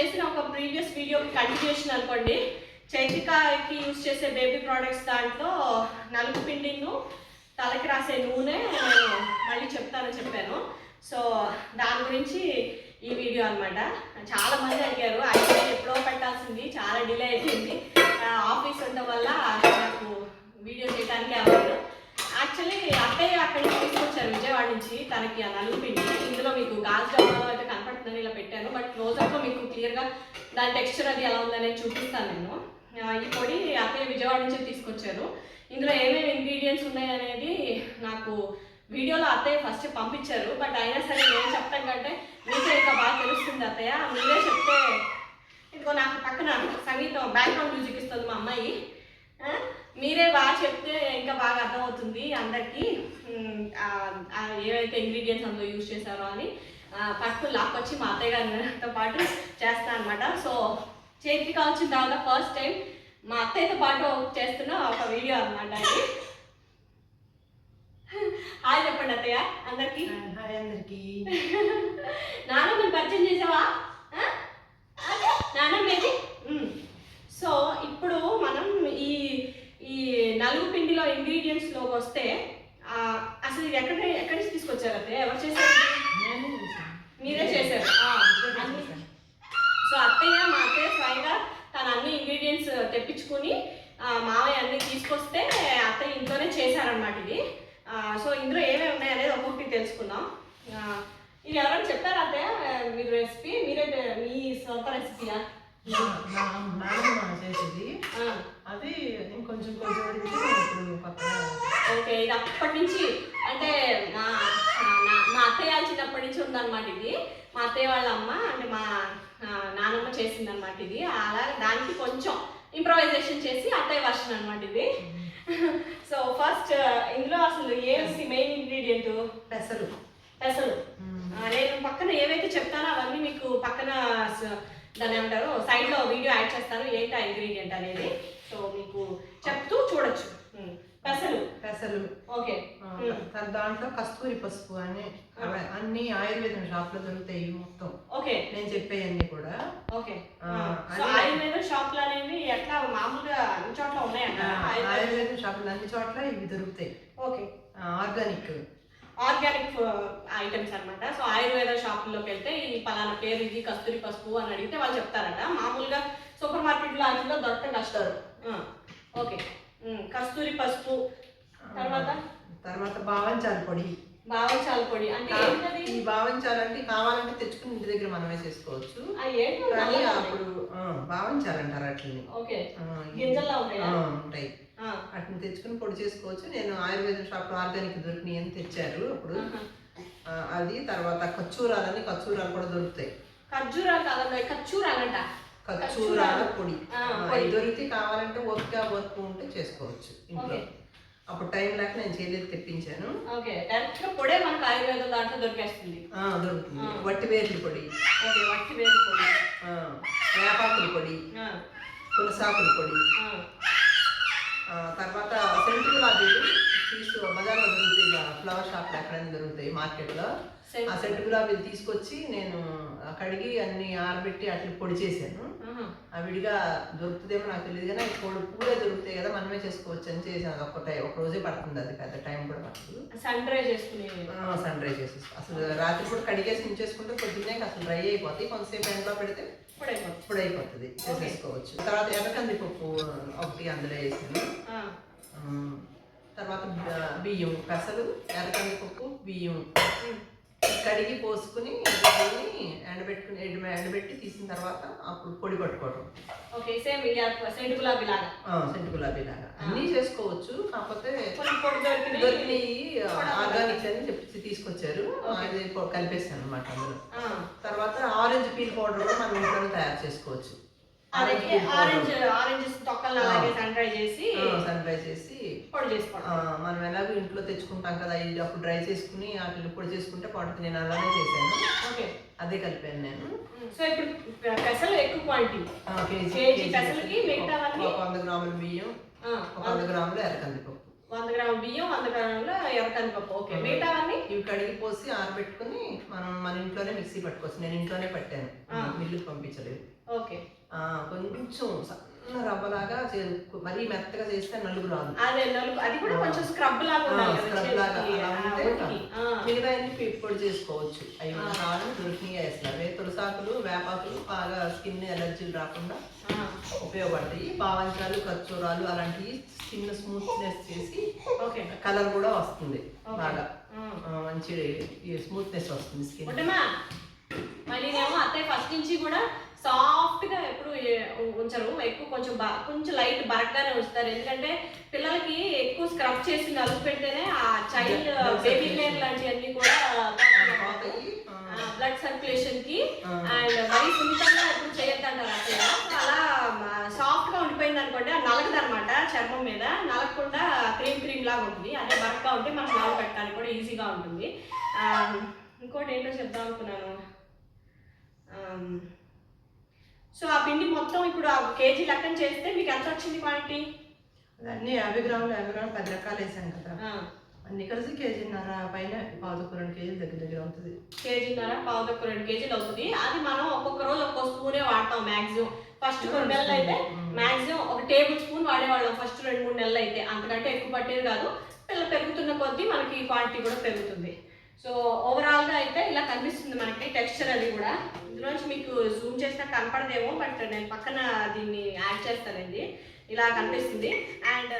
చేసిన ఒక ప్రీవియస్ వీడియోకి కంటిన్యూషన్ అనుకోండి. చైత్రికకి యూస్ చేసే బేబీ ప్రోడక్ట్స్ దాంట్లో నలుగు పిండిను తలకి రాసే నూనె నేను మళ్ళీ చెప్తానని చెప్పాను. సో దాని గురించి ఈ వీడియో అనమాట చాలా మంది అడిగారు. అయితే ఎప్పుడో పెట్టాల్సింది చాలా డిలే అయిపోయింది. ఆఫీస్ ఉండడం వల్ల నాకు వీడియో చేయడానికి అవ్వదు యాక్చువల్లీ అత్తయ్య అక్కడికి తీసుకొచ్చారు విజయవాడ నుంచి తనకి ఆ నలుగు పిండి. ఇందులో మీకు గాజు డబ్బాలో అయితే కనపడుతుందని ఇలా పెట్టాను. బట్ క్లోజప్లో మీకు క్లియర్గా దాని టెక్స్చర్ అది ఎలా ఉందనేది చూపిస్తాను నేను. ఈ పొడి అత్తయ్య విజయవాడ నుంచి తీసుకొచ్చారు. ఇందులో ఏమేమి ఇంగ్రీడియంట్స్ ఉన్నాయనేది నాకు వీడియోలో అత్తయ్య ఫస్ట్ పంపించారు. బట్ అయినా సరే నేను చెప్తాం కంటే మీకే ఇంకా బాగా తెలుస్తుంది అత్తయ్య. మీరే చెప్తే ఇదిగో నాకు పక్కన సంగీతం బ్యాక్గ్రౌండ్ మ్యూజిక్ ఇస్తుంది మా అమ్మాయి. మీరే బాగా చెప్తే ఇంకా బాగా అర్థమవుతుంది అందరికీ. ఏవైతే ఇంగ్రీడియంట్స్ అందులో యూజ్ చేశారో అని. పట్టుకుని లాక్కొచ్చి మా అత్తయ్య గారితో పాటు చేస్తాను అనమాట సో చేతికి కావాల్సిన తర్వాత ఫస్ట్ టైం మా అత్తయ్యతో పాటు చేస్తున్న ఒక వీడియో అనమాట ఇది హాయ్ చెప్పండి అత్తయ్య అందరికీ. హాయ్ అందరికి. నాన్నమ్మని పరిచయం చేసావా? ఆ? నాన్నమ్మ ఏది ఉమ్. సో ఇప్పుడు మనం ఈ ఈ నలుగు పిండిలో ఇంగ్రీడియంట్స్లోకి వస్తే అసలు ఇది ఎక్కడ ఎక్కడి నుంచి తీసుకొచ్చారు అత్తయ్య? ఎవరు చేశారు. మీరే చేశారు. సో అత్తయ్య మా అత్తయ్య స్వయంగా తన అన్ని ఇంగ్రీడియంట్స్ తెప్పించుకుని ఆ, మావయ్య అన్ని తీసుకొస్తే అత్తయ్య ఇంట్లోనే చేశారనమాట ఇది. ఆ, సో ఇందులో ఏమేమి ఉన్నాయి అనేది ఒక్కొక్కటి తెలుసుకుందాం. ఇది ఎవరైనా చెప్పారా అత్తయ్య మీరు రెసిపీ మీరే మీ సొంత రెసిపీయా చేసేది. అది ఇంకొంచెం కొంచెం ఓకే ఇది అప్పటి నుంచి అంటే మా మా అత్తయ్య చిన్నప్పటి నుంచి ఉందన్నమాట ఇది. మా అత్తయ్య వాళ్ళ అమ్మ అంటే మా నానమ్మ చేసిందన్నమాట ఇది. అలా దానికి కొంచెం ఇంప్రవైజేషన్ చేసి అత్తయ్య వర్షన్ అనమాట ఇది. సో ఫస్ట్ ఇందులో అసలు ఏంటి మెయిన్ ఇంగ్రీడియంట్ పెసలు. పెసలు. నేను పక్కన ఏవైతే చెప్తానో అవన్నీ మీకు పక్కన దాన్ని ఏమంటారు సైడ్లో వీడియో యాడ్ చేస్తాను ఏంటి ఆ ఇంగ్రీడియంట్ అనేది. సో మీకు చెప్తూ చూడొచ్చు. పెసలు. పెసలు. ఓకే. దాంట్లో కస్తూరి పసుపు అని అన్ని ఆయుర్వేదం షాప్లో దొరుకుతాయి మొత్తం. ఓకే. నేను చెప్పేయన్నీ కూడా. ఓకే. ఆయుర్వేద షాప్లు అనేవి ఎట్లా మామూలుగా అన్ని చోట్ల ఉన్నాయంట. ఆయుర్వేద ఆయుర్వేదం షాపులు అన్ని చోట్ల ఇవి దొరుకుతాయి. ఓకే. ఆర్గానిక్. ఆర్గానిక్ ఐటమ్స్ అన్నమాట. సో ఆయుర్వేద షాపుల్లోకి వెళ్తే ఈ పలానా పేరు ఇది కస్తూరి పసుపు అని అడిగితే వాళ్ళు చెప్తారట. మామూలుగా సూపర్ మార్కెట్లో వాటిలో దొరకడం కష్టం ఓకే. కస్తూరి పసుపు. తర్వాత? తర్వాత బావంచాల పొడి. బావంచాల పొడి. అంటే ఈ బావంచాలంటే కావాలంటే తెచ్చుకుని ఇంటి దగ్గర మనమే చేసుకోవచ్చు. కానీ. అప్పుడు ఆ, బావంచాలంటారు అట్లని ఉంటాయా. వాటిని తెచ్చుకుని పొడి చేసుకోవచ్చు. నేను ఆయుర్వేదం షాప్ ఆర్గానిక్ దొరికినాయి అని తెచ్చారు అప్పుడు. అది తర్వాత కచ్చూరాలని కచ్చూరాలు కూడా దొరుకుతాయి. ఖర్జూరాలు కాదండి ఖర్చూరాలంట కచ్చూరాల పొడి. దొరికితే కావాలంటే ఓపిక వర్క్ ఉంటే చేసుకోవచ్చు ఇంట్లో. అప్పుడు టైం లేక నేను చేయలేదు తెప్పించాను. పొడే మనకు ఆయుర్వేదం దాంట్లో దొరికేస్తుంది. దొరుకుతుంది. వట్టి వేర్ల పొడి. ఓకే వట్టి వేరు పొడి. వేపాకుల పొడి. ఆ, తులసాకుల పొడి. తర్వాత సెంటు గులాబీలు తీసు బజార్లో దొరుకుతాయి ఇలా ఫ్లవర్ షాప్లో ఎక్కడైనా దొరుకుతాయి మార్కెట్లో. ఆ సెంటు గులాబీలు తీసుకొచ్చి నేను కడిగి అన్ని ఆరబెట్టి అట్లా పొడి చేశాను. ఆ విడిగా దొరుకుతుందేమో నాకు తెలియదు కానీ పొడి పూలే దొరుకుతాయి కదా మనమే చేసుకోవచ్చు అని చేశాను. అది ఒక్క టైం ఒక రోజే పడుతుంది అది పెద్ద టైం కూడా పడుతుంది సన్ డ్రై చేసుకునే సన్ డ్రై చేసేసి అసలు రాత్రి కూడా కడిగేసి ఉంచేసుకుంటే పొద్దున్నే అసలు డ్రై అయిపోతాయి. కొంతసేపు ఎండలో పెడితే పొడి అయిపోతుంది. చేసేసుకోవచ్చు. తర్వాత ఎర్రకంది పప్పు ఒకటి అందులో వేసాను. తర్వాత బియ్యం పెసలు ఎర్రకంది పప్పు బియ్యం కడిగి పోసుకుని దీన్ని ఎండబెట్టుకుని ఎండ ఎండబెట్టి తీసిన తర్వాత అప్పుడు పొడి పట్టుకోవడం ఓకే సేమ్ సెంటు గులాబీ లాగా సెంటు గులాబీ లాగా అన్నీ చేసుకోవచ్చు కాకపోతే దొరికినాయి ఆర్గానిక్స్ అని చెప్పి తీసుకొచ్చారు. అది కలిపేసాను అనమాట అందులో. తర్వాత ఆరెంజ్ పీల్ పౌడర్ కూడా మనం ఇంట్లోనే తయారు చేసుకోవచ్చు. ఆరెంజ్ ఆరెంజ్ తొక్కలను అలాగే సన్రైజ్ చేసి ఆ, సన్ డ్రై చేసి పొడి ఆ, చేసుకోవడం మనం ఎలాగో ఇంట్లో తెచ్చుకుంటాం కదా ఇది అప్పుడు డ్రై చేసుకుని వాటిని పొడి చేసుకుంటే పడుతుంది. నేను అలానే చేశాను. ఓకే. అదే కలిపాను నేను. సో ఇప్పుడు పెసలు ఎక్కువ క్వాంటిటీ కేజీ పెసలకి మిగతావన్నీ? ఒక వంద గ్రాముల బియ్యం ఒక వంద గ్రాముల ఎర్రకందిపప్పు. వంద గ్రాముల బియ్యం వంద గ్రాముల ఎర్రకందిపప్పు. ఓకే. మిగతావన్నీ ఇవి కడిగి పోసి ఆరబెట్టుకుని మనం మన ఇంట్లోనే మిక్సీ పట్టుకోవచ్చు నేను ఇంట్లోనే పట్టాను. మిల్లుకి పంపించలేదు. ఓకే. కొంచెం రవ్వలాగా మరీ మెత్తగా చేస్తే నలుగు రాదు. అదే నలుగు అది కూడా కొంచెం స్క్రబ్ లాగా ఉండాలి స్క్రబ్ లాగా. మిగతా అన్ని పొడి చేసుకోవచ్చు. అవి కాళ్ళు దొరికినాయి వేస్తారు వే తులసాకులు వేపాకులు బాగా స్కిన్ ఎలర్జీలు రాకుండా ఉపయోగపడతాయి. బావంచాలు ఖర్చూరాలు అలాంటివి స్కిన్ స్మూత్నెస్ చేసి ఓకే. కలర్ కూడా వస్తుంది. బాగా. మంచి స్మూత్నెస్ వస్తుంది స్కిన్. మళ్ళీ అత్తయ్య ఫస్ట్ నుంచి కూడా సాఫ్ట్ ఉంచరు. ఎక్కువ కొంచెం బా కొంచెం లైట్ బరగ్గానే ఉంచుతారు. ఎందుకంటే పిల్లలకి ఎక్కువ స్క్రబ్ చేసి నలుగు పెడితేనే ఆ చైల్డ్ బేబీ. లేయర్ లాంటివన్నీ కూడా బ్లడ్ సర్క్యులేషన్కి. అండ్ మరీ సున్నితంగా ఎప్పుడు చేయొద్దంటారు అత్తయ్య అలా సాఫ్ట్గా ఉండిపోయింది అనుకోండి అది నలగదు అనమాట చర్మం మీద. నలగకుండా క్రీమ్ క్రీమ్ లాగా ఉంటుంది. అదే బరక్గా ఉంటే మనం నలుగు పెట్టడానికి కూడా ఈజీగా ఉంటుంది. ఇంకోటి ఏంటో చెప్దాం అనుకున్నాను. సో ఆ పిండి మొత్తం ఇప్పుడు ఆ కేజీ లెక్కన చేస్తే మీకు ఎంత వచ్చింది క్వాంటిటీ అన్నీ యాభై గ్రాములు యాభై గ్రాములు పది రకాలు వేసాను కదా. అన్ని కలిసి కేజీన్నర పైన పావుకు రెండు కేజీలు దగ్గర దగ్గర అవుతుంది. కేజీన్నర పావు తక్కువ రెండు కేజీలు అవుతుంది. అది మనం ఒక్కొక్క రోజు ఒక్కొక్క స్పూనే వాడతాం మాక్సిమం. ఫస్ట్ కొన్ని నెలలు అయితే మాక్సిమం ఒక టేబుల్ స్పూన్ వాడేవాళ్ళం ఫస్ట్ రెండు మూడు నెలలు అయితే. అంతకంటే ఎక్కువ పట్టేది కాదు. పిల్ల పెరుగుతున్న కొద్దీ మనకి క్వాంటిటీ కూడా పెరుగుతుంది. సో ఓవరాల్గా అయితే ఇలా కనిపిస్తుంది మనకి టెక్స్చర్ అది కూడా. ఇందులోంచి మీకు జూమ్ చేస్తే కనపడదేమో బట్ నేను పక్కన దీన్ని యాడ్ చేస్తానండి. ఇలా కనిపిస్తుంది. అండ్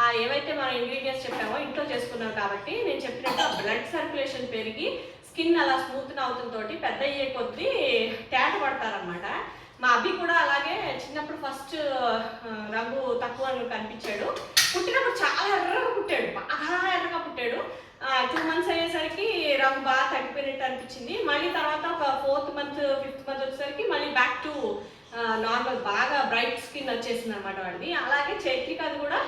ఆ ఏవైతే మనం ఇంగ్రీడియంట్స్ చెప్పామో ఇంట్లో చేసుకున్నాం కాబట్టి నేను చెప్పినట్టు బ్లడ్ సర్క్యులేషన్ పెరిగి స్కిన్ అలా స్మూత్ అవుతుంతోటి పెద్ద అయ్యే కొద్దీ ట్యాట్ పడతారనమాట మా అభి కూడా అలాగే చిన్నప్పుడు ఫస్ట్ రంగు తక్కువ కనిపించాడు. పుట్టినప్పుడు చాలా ఎర్రగా పుట్టాడు బాగా ఎర్రగా పుట్టాడు. టూ మంత్స్ అయ్యేసరికి రంగు బాగా తగ్గిపోయినట్టు అనిపించింది. మళ్ళీ తర్వాత ఒక ఫోర్త్ మంత్ ఫిఫ్త్ మంత్ వచ్చేసరికి మళ్ళీ బ్యాక్ టు నార్మల్ బాగా బ్రైట్ స్కిన్ వచ్చేసింది అనమాట వాడిది. అలాగే చైత్రిక అది కూడా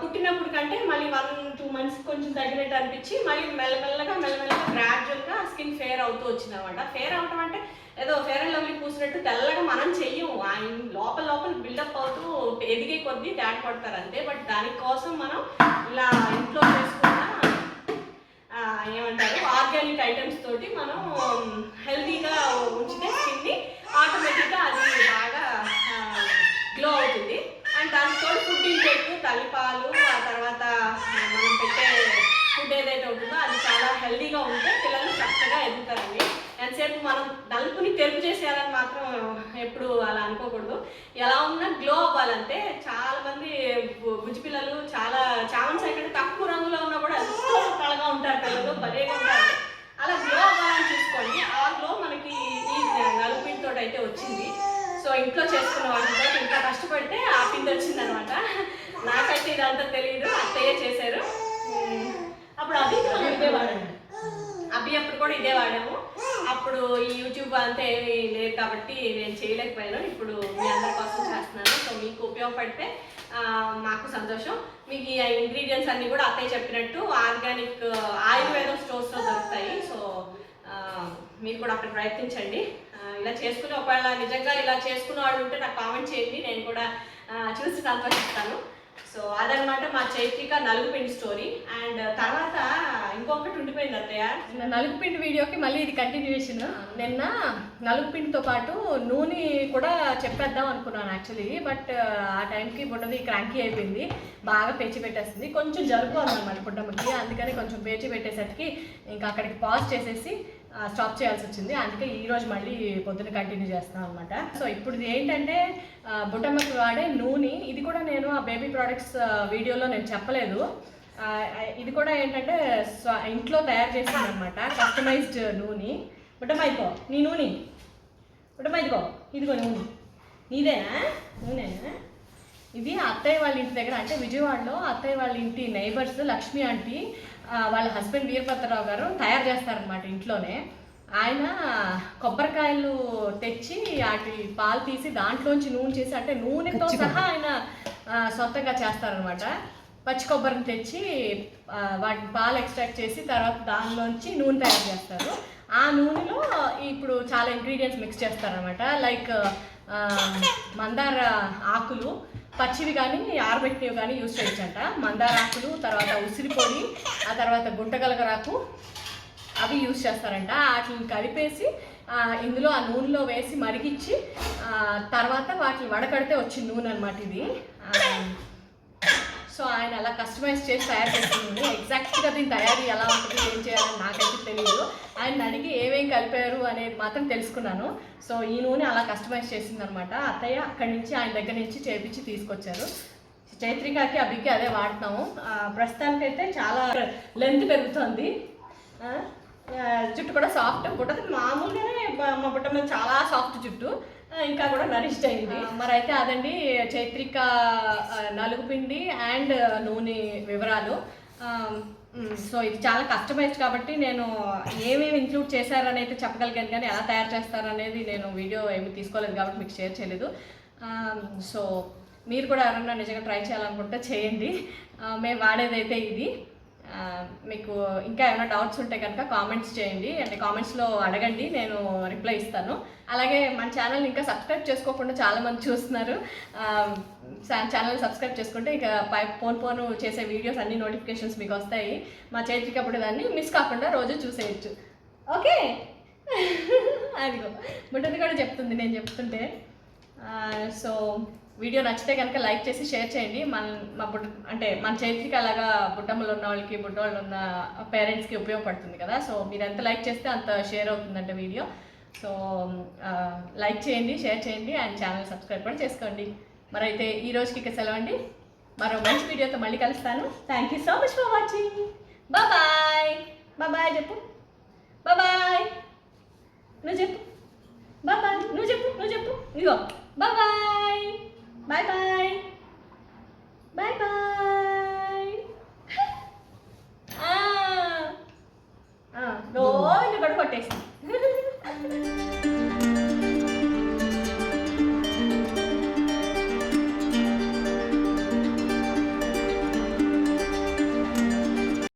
పుట్టినప్పుడు కంటే మళ్ళీ వన్ టూ మంత్స్ కొంచెం తగ్గినట్టు అనిపించి మళ్ళీ మెల్లమెల్లగా మెల్లమెల్లగా గ్రాడ్యువల్గా స్కిన్ ఫేర్ అవుతూ వచ్చింది అనమాట ఫేర్ అవటం అంటే ఏదో ఫేర్ అండ్ లవ్లీ పూసినట్టు తెల్లగా మనం చెయ్యము. ఆయన లోపల లోపల బిల్డప్ అవుతూ ఎదిగే కొద్దీ దాటి పడతారు అంతే. బట్ దానికోసం మనం ఇలా ఇంట్లో చేసుకున్న ఏమంటారు ఆర్గానిక్ ఐటమ్స్ తోటి మనం um, హెల్త్ ఉంచితే స్కిన్ని ఆటోమేటిక్గా అది బాగా గ్లో అవుతుంది అండ్ దానికి తోడు ఫుడ్ ఇంటేక్ తల్లిపాలు ఆ తర్వాత మనం పెట్టే ఫుడ్ ఏదైతే ఉంటుందో అది హెల్తీగా ఉంటే పిల్లలు చక్కగా ఎదుగుతారండి. ఎంతసేపు మనం నలుపుని తెలుపు చేసేయాలని మాత్రం ఎప్పుడు అలా అనుకోకూడదు. ఎలా ఉన్నా గ్లో అవ్వాలంటే చాలా మంది బుజ్జి పిల్లలు చాలా చామన్ సైకిల్ తక్కువ రంగులో ఉన్నా కూడా ఎంతో కళగా ఉంటారు పిల్లలు భలేగా ఉంటారు. అలా గ్లో అవ్వాలని చూసుకోండి. ఆ గ్లో మనకి ఈ నలుపిండితో అయితే వచ్చింది. సో ఇంట్లో చేసుకున్న వాటితో ఇంట్లో కష్టపడితే ఆ పిండి వచ్చింది అనమాట నాకైతే ఇదంతా తెలియదు అత్తయ్య చేశారు. అప్పుడు అది ఇదే అవి అప్పుడు కూడా ఇదే వాడాము. అప్పుడు ఈ యూట్యూబ్ అంతా ఏమీ లేదు కాబట్టి నేను చేయలేకపోయాను. ఇప్పుడు మీ అందరి కోసం చేస్తున్నాను. సో మీకు ఉపయోగపడితే మాకు సంతోషం. మీకు ఈ ఇంగ్రీడియంట్స్ అన్ని కూడా అత్తయ్య చెప్పినట్టు ఆర్గానిక్ ఆయుర్వేదం స్టోర్స్లో దొరుకుతాయి. సో మీరు కూడా అక్కడ ప్రయత్నించండి. ఇలా చేసుకుని ఒకవేళ నిజంగా ఇలా చేసుకున్న వాళ్ళు ఉంటే నాకు కామెంట్ చేయండి. నేను కూడా చూసి సంతోషిస్తాను. సో అదనమాట మా చైత్రిక నలుగుపిండి స్టోరీ. అండ్ తర్వాత ఇంకొకటి ఉండిపోయింది అత్తయ్య. నలుగుపిండి వీడియోకి మళ్ళీ ఇది కంటిన్యూషన్ నిన్న నలుగుపిండితో పాటు నూనె కూడా చెప్పేద్దాం అనుకున్నాను యాక్చువల్లీ బట్ ఆ టైంకి బుడ్డది క్రాంకీ అయిపోయింది. బాగా పేచి పెట్టేస్తుంది. కొంచెం జరుపు అన్నమాట బుడ్డమ్మకి అందుకని కొంచెం పేచి పెట్టేసరికి ఇంకా అక్కడికి పాజ్ చేసేసి స్టాప్ చేయాల్సి వచ్చింది అందుకే ఈ రోజు మళ్ళీ పొద్దున కంటిన్యూ చేస్తాం అనమాట సో ఇప్పుడు ఇది ఏంటంటే ఆ, బుట్టమ్మకి వాడే నూనె. ఇది కూడా నేను ఆ బేబీ ప్రోడక్ట్స్ వీడియోలో నేను చెప్పలేదు. ఇది కూడా ఏంటంటే స్వ- ఇంట్లో తయారు చేసింది అనమాట కస్టమైజ్డ్ నూనె. బుట్టమ్మ ఇదిగో నీ నూనె. బుట్టమ్మ ఇదిగో ఇదిగో నూనె. నీదేనా? నూనెనా? ఇది అత్తయ్య వాళ్ళ ఇంటి దగ్గర అంటే విజయవాడలో అత్తయ్య వాళ్ళ ఇంటి నైబర్స్ లక్ష్మి ఆంటీ వాళ్ళ హస్బెండ్ వీరభద్రరావు గారు తయారు చేస్తారనమాట ఇంట్లోనే. ఆయన కొబ్బరికాయలు తెచ్చి వాటి పాలు తీసి దాంట్లోంచి నూనె చేసి అంటే నూనెతో సహా ఆయన సొంతంగా చేస్తారనమాట పచ్చి కొబ్బరిని తెచ్చి వాటి పాలు ఎక్స్ట్రాక్ట్ చేసి తర్వాత దానిలోంచి నూనె తయారు చేస్తారు. ఆ నూనెలో ఇప్పుడు చాలా ఇంగ్రీడియంట్స్ మిక్స్ చేస్తారనమాట లైక్ మందార ఆకులు పచ్చివి కానీ ఆరబెట్టినవి కానీ యూస్ చేయొచ్చంట మందారాకులు తర్వాత ఉసిరిపోయి ఆ తర్వాత గుంటగలగరాకు అవి యూస్ చేస్తారంట. వాటిని కలిపేసి ఇందులో ఆ నూనెలో వేసి మరిగించి తర్వాత వాటిని వడకడితే వచ్చిన నూనె అనమాట ఇది. సో ఆయన అలా కస్టమైజ్ చేసి తయారు చేస్తుంది. ఎగ్జాక్ట్గా దీని తయారీ ఎలా ఉంటుంది ఏం చేయాలని నాకైతే తెలియదు ఆయన అడిగి ఏమేం కలిపారు అనేది మాత్రం తెలుసుకున్నాను. సో ఈ నూనె అలా కస్టమైజ్ చేసిందనమాట. అత్తయ్య అక్కడి నుంచి ఆయన దగ్గర నుంచి చేపించి తీసుకొచ్చారు. చైత్రికాకి అభికి అదే వాడతాము ప్రస్తుతానికైతే చాలా లెంత్ పెరుగుతుంది. జుట్టు కూడా సాఫ్ట్ బుట్ట మామూలుగానే మా బుట్ట మీద చాలా సాఫ్ట్ జుట్టు. ఇంకా కూడా నరిష్ట్ అయింది మరి అయితే అదండి చైత్రిక ఆ, నలుగుపిండి అండ్ నూనె వివరాలు. సో ఇది చాలా కస్టమైజ్డ్ కాబట్టి నేను ఏమేమి ఇంక్లూడ్ చేశారని అయితే చెప్పగలిగాను కానీ ఎలా తయారు చేస్తారనేది నేను వీడియో ఏమి తీసుకోలేదు కాబట్టి మీకు షేర్ చేయలేదు. సో మీరు కూడా ఎవరన్నా నిజంగా ట్రై చేయాలనుకుంటే చేయండి. మేము వాడేదైతే ఇది. మీకు ఇంకా ఏమైనా డౌట్స్ ఉంటే కనుక కామెంట్స్ చేయండి. అంటే కామెంట్స్లో అడగండి నేను రిప్లై ఇస్తాను. అలాగే మన ఛానల్ ఇంకా సబ్స్క్రైబ్ చేసుకోకుండా చాలామంది చూస్తున్నారు. ఛానల్ సబ్స్క్రైబ్ చేసుకుంటే ఇక పై ఫోన్ ఫోన్ చేసే వీడియోస్ అన్ని నోటిఫికేషన్స్ మీకు వస్తాయి. మా చేతికప్పుడు దాన్ని మిస్ కాకుండా రోజు చూసేయచ్చు. ఓకే? అదిగో బుట్టది కూడా చెప్తుంది నేను చెప్తుంటే. సో వీడియో నచ్చితే కనుక లైక్ చేసి షేర్ చేయండి. మన మా బుట్ట అంటే మన చైత్రిక అలాగా బుట్టమ్మలు ఉన్న వాళ్ళకి బుట్టవాళ్ళు ఉన్న పేరెంట్స్కి ఉపయోగపడుతుంది కదా. సో మీరు ఎంత లైక్ చేస్తే అంత షేర్ అవుతుందంట వీడియో. సో లైక్ చేయండి షేర్ చేయండి అండ్ ఛానల్ సబ్స్క్రైబ్ కూడా చేసుకోండి. మరైతే ఈ రోజుకి ఇక సెలవండి. మరో మంచి వీడియోతో మళ్ళీ కలుస్తాను. Thank you so much for watching bye bye చెప్పు. బాయ్ నువ్వు చెప్పు. బాయ్ నువ్వు చెప్పు నువ్వు చెప్పు. ఇదిగో. బాయ్